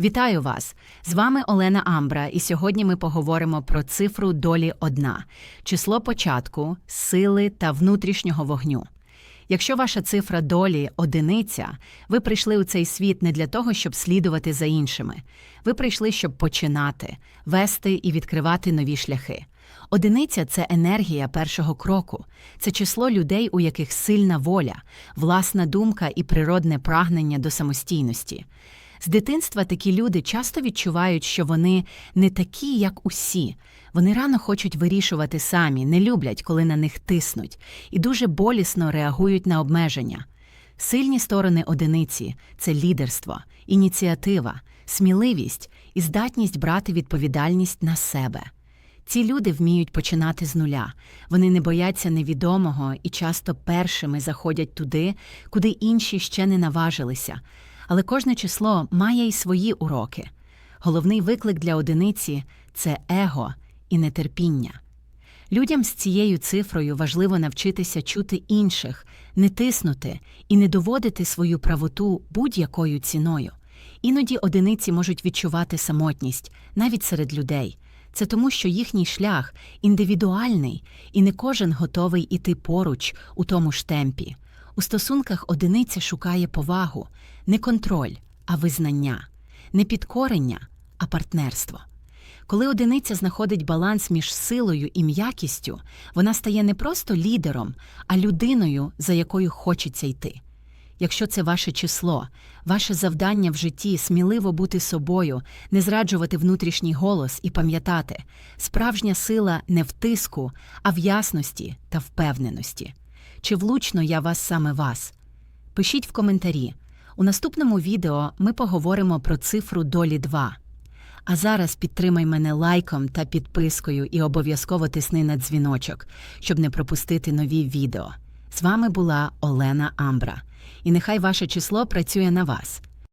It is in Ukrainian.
Вітаю вас! З вами Олена Амбра, і сьогодні ми поговоримо про цифру долі одна, число початку, сили та внутрішнього вогню. Якщо ваша цифра долі одиниця, ви прийшли у цей світ не для того, щоб слідувати за іншими. Ви прийшли, щоб починати, вести і відкривати нові шляхи. Одиниця це енергія першого кроку, це число людей, у яких сильна воля, власна думка і природне прагнення до самостійності. З дитинства такі люди часто відчувають, що вони не такі, як усі. Вони рано хочуть вирішувати самі, не люблять, коли на них тиснуть, і дуже болісно реагують на обмеження. Сильні сторони одиниці це лідерство, ініціатива, сміливість і здатність брати відповідальність на себе. Ці люди вміють починати з нуля. Вони не бояться невідомого і часто першими заходять туди, куди інші ще не наважилися. Але кожне число має й свої уроки. Головний виклик для одиниці це его і нетерпіння. Людям з цією цифрою важливо навчитися чути інших, не тиснути і не доводити свою правоту будь-якою ціною. Іноді одиниці можуть відчувати самотність навіть серед людей. Це тому, що їхній шлях індивідуальний, і не кожен готовий іти поруч у тому ж темпі. У стосунках одиниця шукає повагу, не контроль, а визнання, не підкорення, а партнерство. Коли одиниця знаходить баланс між силою і м'якістю, вона стає не просто лідером, а людиною, за якою хочеться йти. Якщо це ваше число, ваше завдання в житті сміливо бути собою, не зраджувати внутрішній голос і пам'ятати, справжня сила не в тиску, а в ясності та впевненості. Чи влучно я вас саме вас? Пишіть в коментарі. У наступному відео ми поговоримо про цифру долі 2. А зараз підтримай мене лайком та підпискою і обов'язково тисни на дзвіночок, щоб не пропустити нові відео. З вами була Олена Амбра. І нехай ваше число працює на вас.